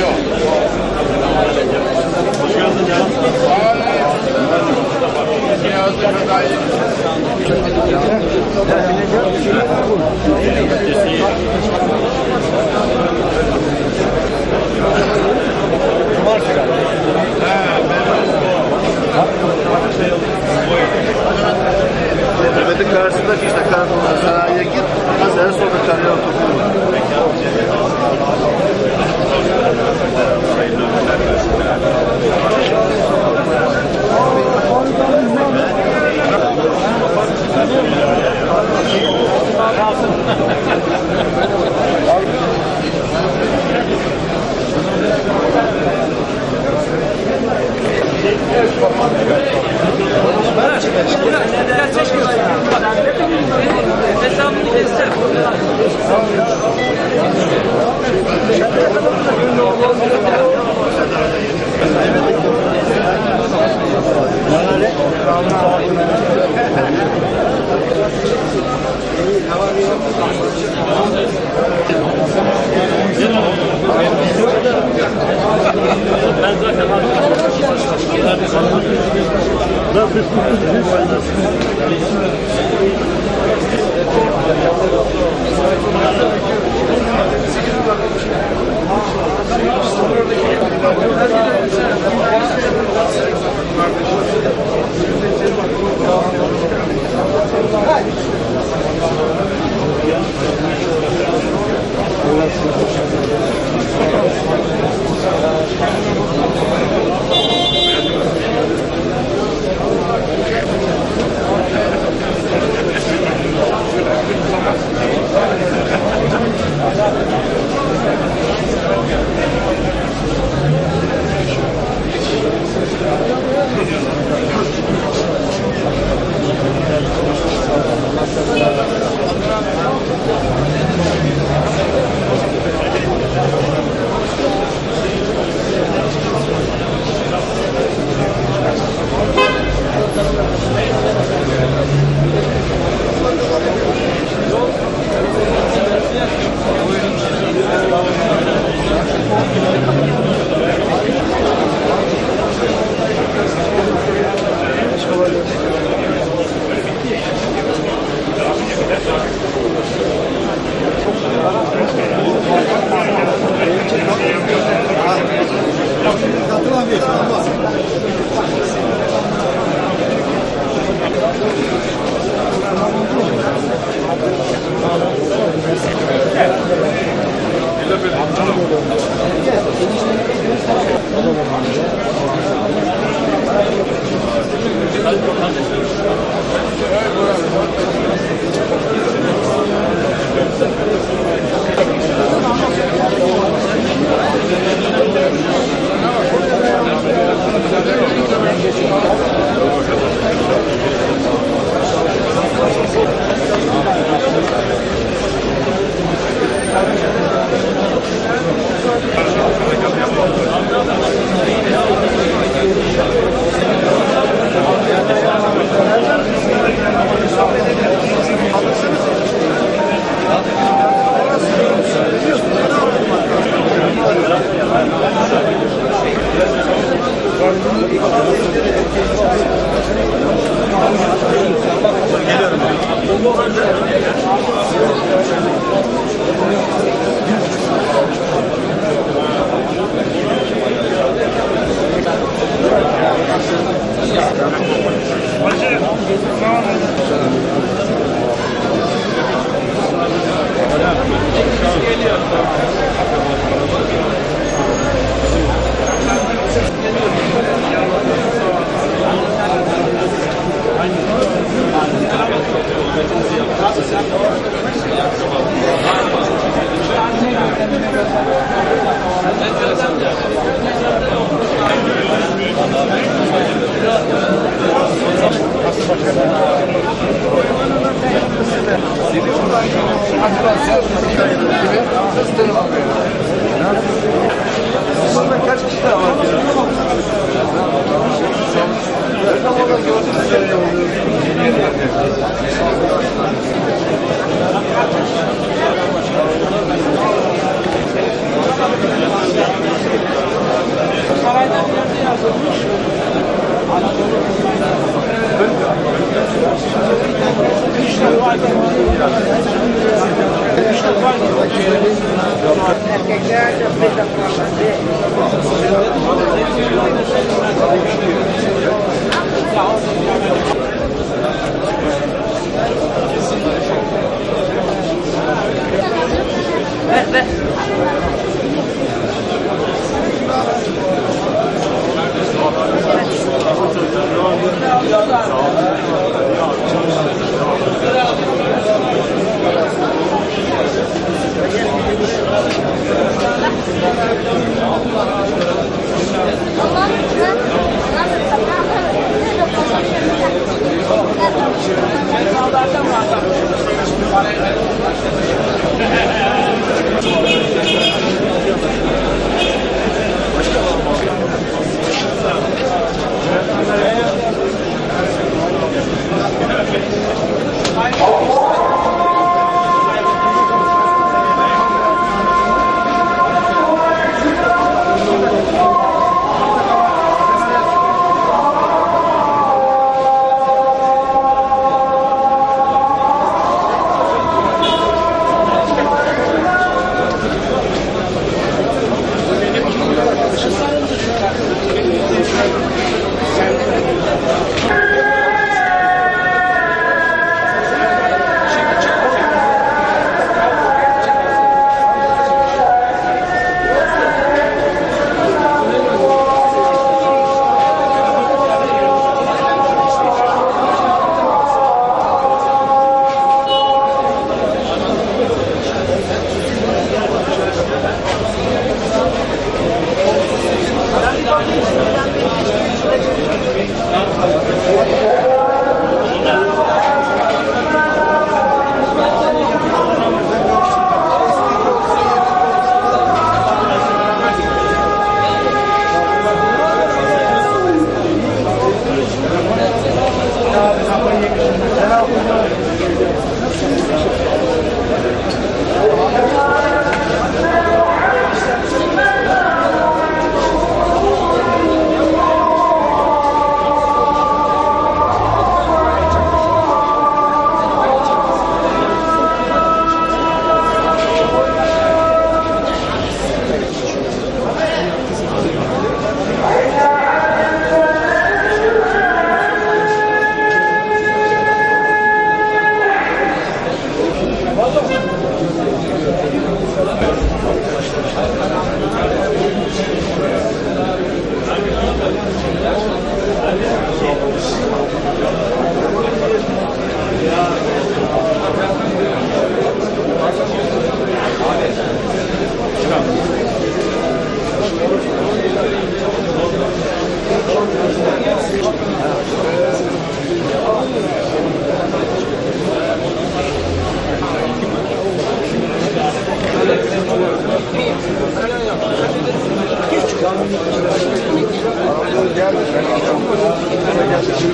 Yok. Hoş geldin canım. Cumartesi galiba. He, ben o. Bak, bak, şey, Mehmet'in karşısındaki işte Karadolu sanayiye git. Az en solda karyer otomobil var. Hesabını Erkekler bir Gracias. Ver.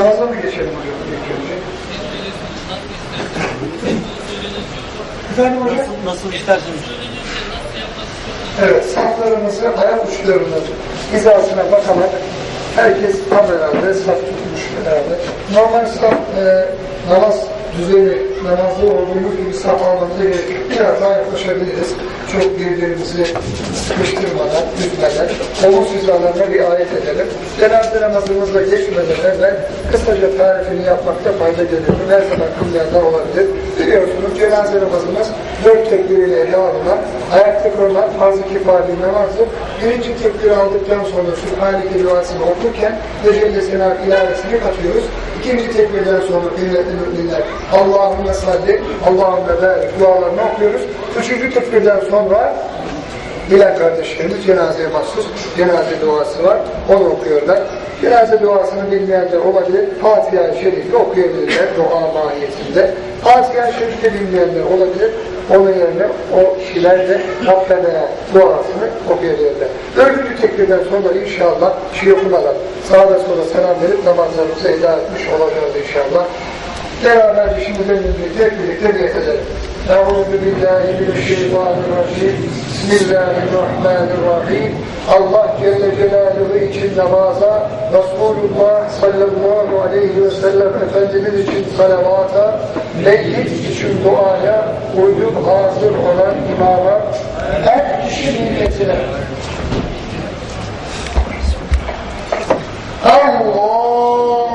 Namaza mı geçelim hocam önce? Efendim hocam? Nasıl isterseniz. Evet, saflarımızı ayak uçlarının hizasına bakarak herkes tam herhalde saf tutmuş herhalde. Normal saf e, namaz düzeni, namazda olduğumuz gibi saf almamıza gerek yok. Biraz daha yaklaşabiliriz. Çok birbirimizi sıkıştırmadan, üzmeden, omuz hizalarına riayet edelim. Cenaze namazımızda geçmeden evvel kısaca tarifini yapmakta fayda görüyorum. Her zaman kılmayanlar olabilir. Biliyorsunuz cenaze namazımız dört tekbiriyle ele alınan, ayakta kılınan farz-ı kifayi namazdır. Birinci tekbiri aldıktan sonra Sübhaneke duasını okurken ve Celle Sena ilaresini katıyoruz. İkinci tekbirden sonra kıymetli müminler Allahümme salli, Allahümme barik dualarını okuyoruz. Üçüncü tekbirden sonra Bilal kardeşlerimiz cenazeye mahsus cenaze duası var. Onu okuyorlar. Cenaze duasını bilmeyenler olabilir. Fatiha-i Şerif'i okuyabilirler dua mahiyetinde. Fatiha-i Şerif'i bilmeyenler olabilir. Onun yerine o kişiler de Rabbena duasını okuyabilirler. Dördüncü tekbirden sonra inşallah şey okumadan sağda sola selam verip namazlarımızı eda etmiş olacağız inşallah. Beraberce şimdi önümüzü hep birlikte niyet edelim. Euzu billahi mineşşeytanirracim. Bismillahirrahmanirrahim. Allah Celle Celaluhu için namaza, Resulullah sallallahu aleyhi ve sellem Efendimiz için salavata, meyyit için duaya, uyup hazır olan imama, her kişi niyetine. Allahu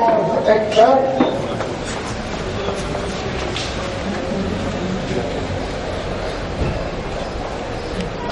Ekber.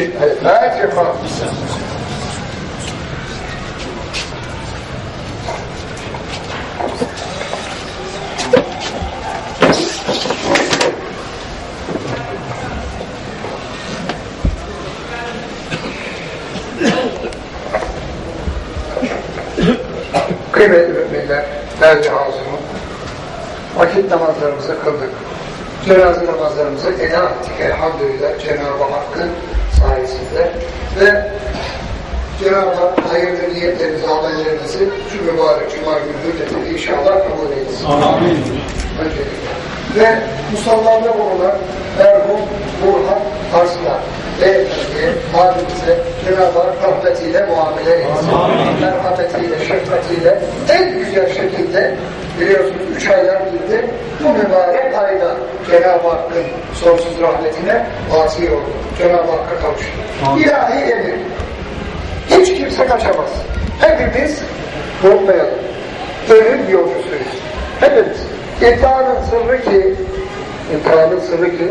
için El Fatiha. Kıymetli müminler, değerli hazırım. Vakit namazlarımızı kıldık. Cenaze namazlarımızı eda ettik elhamdülillah Cenab-ı Hakk'ın. Ve Cenab-ı Hak hayırlı niyetlerinizi, amellerinizi şu mübarek Cuma günü hürmetine inşallah kabul etsin. Amin. Öncelikle. Ve musallanda bulunan merhum Burhan Arslan Beyefendi'ye, halimize Cenab-ı Hak rahmetiyle muamele etsin. Merhametiyle, şefkatiyle en güzel şekilde biliyorsunuz üç aylar gitti. Bu mübarek ayda Cenab-ı Hakk'ın sonsuz rahmetine vasi oldu. Cenab-ı Hakk'a kavuştu. İlahi emir. Hiç kimse kaçamaz. Hepimiz korkmayalım. Ölüm yolcusuyuz. Hepimiz. İmtihanın sırrı ki, imtihanın sırrı ki,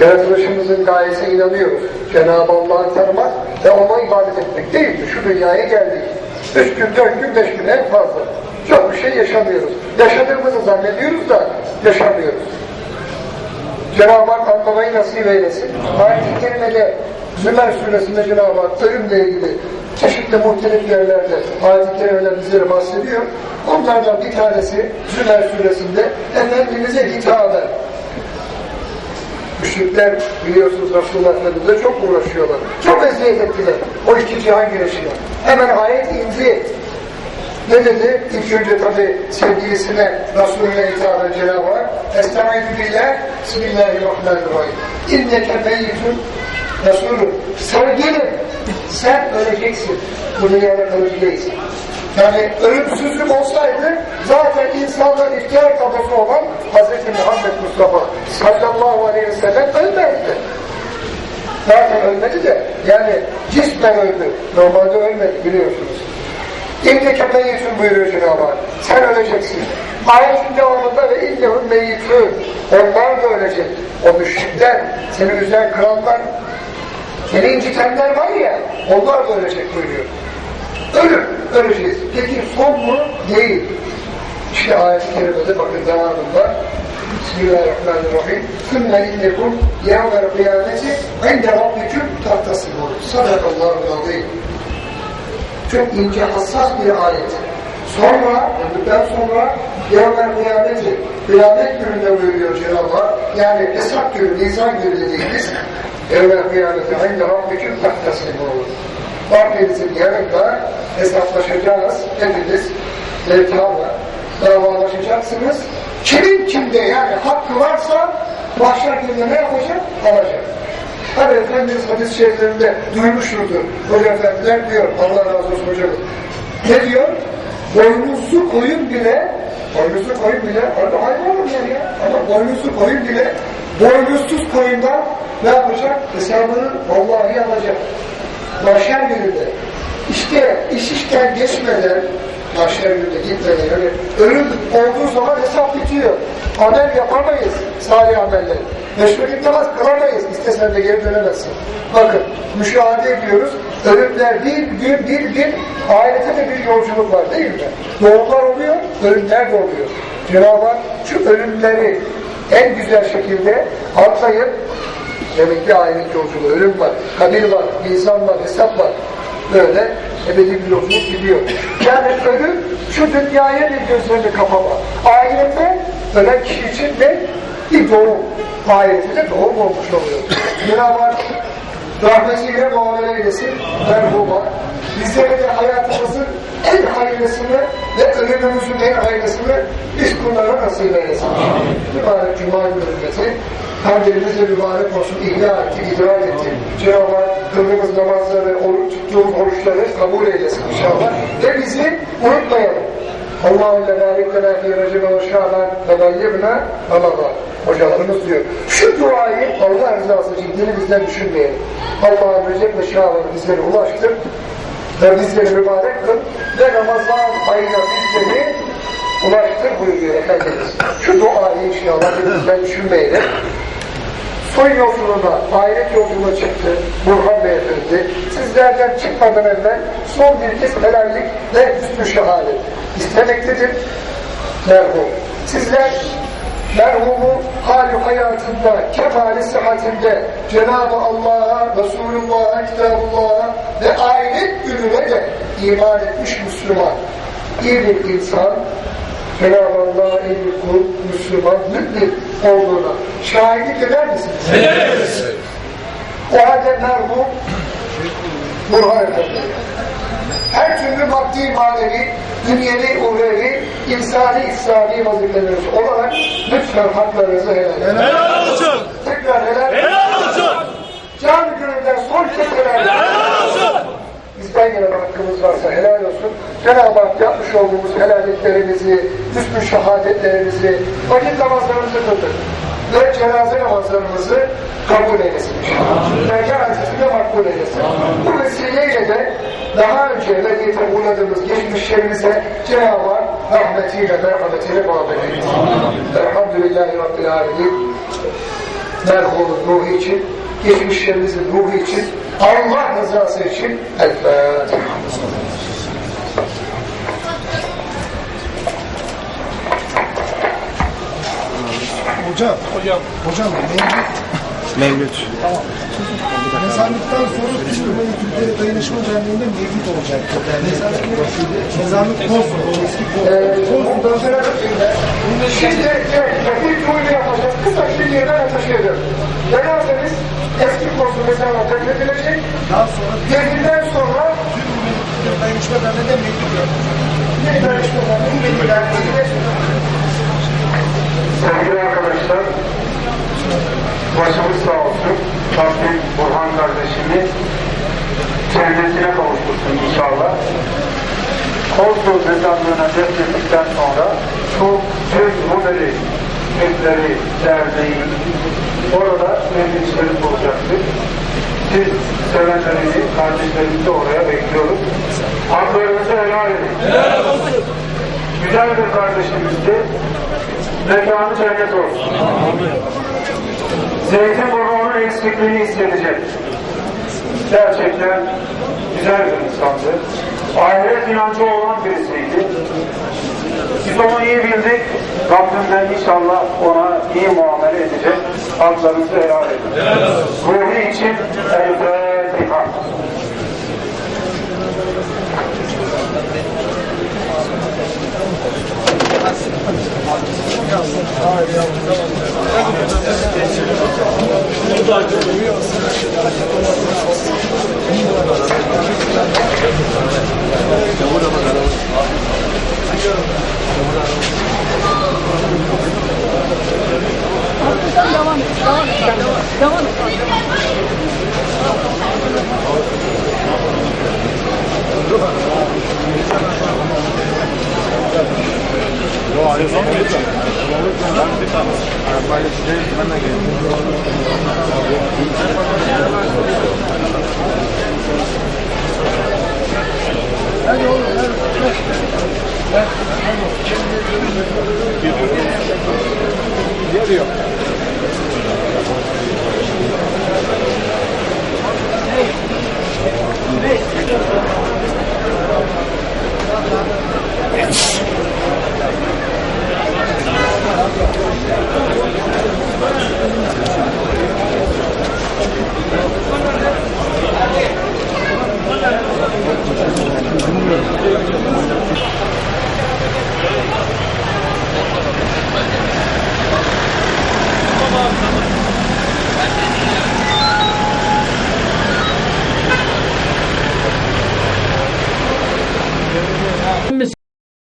yaratılışımızın gayesine inanıyoruz. Cenab-ı Allah'ı tanımak ve ona ibadet etmek değil mi? Şu dünyaya geldik. Üç gün, dört gün, beş gün en fazla. Çok bir şey yaşamıyoruz. Yaşadığımızı zannediyoruz da yaşamıyoruz. Cenab-ı Hak anlamayı nasip eylesin. Ayet-i Kerime'de Zümer suresinde Cenab-ı Hak ölümle ilgili çeşitli muhtelif yerlerde ayet-i kerimeler bizlere bahsediyor. Onlardan bir tanesi Zümer suresinde Efendimiz'e hitaben. Müşrikler biliyorsunuz Resulullah Efendimiz'e çok uğraşıyorlar. Çok eziyet ettiler. O iki cihan güneşine. Hemen ayet indi. Ne dedi? İlk önce tabi sevgilisine Resulüne hitaben Cenab-ı Hak Estaizu billah Bismillahirrahmanirrahim İnneke meyyitun Resulüm sevgilim sen öleceksin. Bu dünyada kalıcı değilsin. Yani ölümsüzlük olsaydı zaten insanların ihtiyar tablosu olan Hz. Muhammed Mustafa sallallahu aleyhi ve sellem ölmezdi. Zaten ölmedi de yani cismen öldü. Normalde ölmedi biliyorsunuz. İnneke meyyitun buyuruyor Cenab-ı Hak. Sen öleceksin. Ayetin devamında ve innehum meyyitun. Onlar da ölecek. O müşrikler, seni üzen kıranlar, seni incitenler var ya, onlar da ölecek buyuruyor. Ölür, öleceğiz. Peki son mu? Değil. İşte ayet-i kerimede bakın devamında Bismillahirrahmanirrahim. Sümme innekum yevmel kıyameti inde rabbiküm tahtasibun. Sadakallahu azim. Çok ince hassas bir ayet. Sonra, öldükten sonra yevmel kıyameti, kıyamet gününde buyuruyor Cenab-ı Hak. Yani hesap günü, insan günü dediğimiz yevmel kıyameti inde rabbiküm tahtasibun. Rabbimizin yanında hesaplaşacağız. Hepiniz mevtam davalaşacaksınız. Kimin kimde yani hakkı varsa mahşer gününde ne yapacak? Alacak. Hani Efendimiz hadis-i şeriflerinde duymuşturdur. Hoca efendiler diyor, Allah razı olsun hocamız. Ne diyor? Boynuzlu koyun bile, boynuzlu koyun bile, orada hayvan olur ya. Ama boynuzlu koyun bile, boynuzsuz koyundan ne yapacak? Hesabını vallahi alacak. Mahşer gününde. İşte iş işten geçmeden, mahşer gününde gitmeden, öyle ölüm olduğu zaman hesap bitiyor. Amel yapamayız, salih ameller. Meşrulik namaz kılamayız, istesen de geri dönemezsin. Bakın, müşahede ediyoruz, ölümler bir gün, bir gün, ahirete de bir yolculuk var değil mi? Doğumlar oluyor, ölümler de oluyor. Cenab-ı Hak şu ölümleri en güzel şekilde atlayıp Demek ki ahiret yolculuğu, ölüm var, kabir var, insan var, hesap var. Böyle ebedi bir yolculuk gidiyor. Yani ölüm şu dünyaya bir gözlerini kapama. Ahirette ölen kişi için de bir doğum. Ahirette de doğum olmuş oluyor. Cenab-ı Hak rahmetiyle muamele eylesin, merhuma. Bizlere de hayatımızın en ve ölümümüzün en hayırlısını biz kullara nasip eylesin. Mübarek Cuma hürmeti. Kandilimiz de mübarek olsun, ihya ettik, idrak ettik. Cenab-ı Hak kıldığımız namazları, oruç, tuttuğumuz oruçları kabul eylesin inşallah. Ve bizi unutmayalım. Allahümme barik lena fi recebe ve şaban ve bayyibna Ramazan. Hocalarımız diyor. Şu duayı Allah rızası için dilimizden düşünmeyelim. Allah'ın Recep ve Şaban'ı bizlere ulaştır ve bizleri mübarek kıl ve Ramazan ayına bizleri ulaştır buyuruyor Efendimiz. Şu duayı inşallah dilimizden düşünmeyelim. Son yolculuğuna, ahiret yolculuğuna çıktı Burhan Beyefendi. Sizlerden çıkmadan evvel son bir kez helallik ve hüsnü şehadet istemektedir. Merhum. Sizler merhumun hali hayatında, kemali sıhhatinde Cenab-ı Allah'a, Resulullah'a, Kitabullah'a ve ahiret gününe de iman etmiş Müslüman. iyi bir insan, Cenab-ı Allah'a iyi kul, Müslüman, mümin olduğuna şahitlik eder misiniz? Ederiz. O halde merhum Burhan Efendi. Her türlü maddi, manevi, dünyevi, uhrevi, insani, İslami vazifeleriniz olarak lütfen haklarınızı helal edin. Helal olsun. Tekrar helal. Helal olsun. Can gönülden son kez helal edin. Helal olsun. Bizden gelen hakkımız varsa helal olsun. Cenab-ı Hak yapmış olduğumuz helalliklerimizi, hüsnü şehadetlerimizi, vakit namazlarımızı kıldık. Ve cenaze namazlarımızı kabul eylesin inşallah. Ve cenazesini makbul eylesin. Bu vesileyle de daha önce medyete uğradığımız geçmişlerimize Cenab-ı Hak rahmetiyle, merhametiyle muhabbet eylesin. Elhamdülillahi Rabbil Alemin. Merhumun ruhu için, geçmişlerimizin ruhu için, Allah rızası için El Hocam, hocam, hocam mevlüt. Mevlüt. Tamam. Mezarlıktan sonra Türkiye Türkiye Dayanışma Derneği'nde mevlüt olacaktı. Mezarlık, mezarlık Kozlu, eski Kozlu'dan sonra Şimdi evet, bir tuğlu yapacağız. Kısa bir yerden ediyor. Cenazemiz eski kursu mezarına defnedilecek. daha sonra Defninden sonra Türkiye Dayanışma Derneği'nde mevlüt yapacak. yeniden işte Sevgili arkadaşlar, başımız sağ olsun. Rabbim Burhan kardeşimi cennetine kavuştursun inşallah. Kozlu mezarlığına defnettikten sonra çok tüm modeli, ekleri, derneği orada meclisleri olacaktır. Siz sevenlerinizi, kardeşlerinizi oraya bekliyoruz. Haklarınızı helal edin. Güzel bir kardeşimizdi. Mekanı cennet olsun. Zeytinburnu onun eksikliğini hissedecek. Gerçekten güzel bir insandı. Ahiret inancı olan birisiydi. Biz onu iyi bildik. Rabbimden inşallah ona iyi muamele edecek. Haklarınızı helal edin. Ruhu için Devam et, devam et, devam et. Devam et. El Fatiha. Geliyor.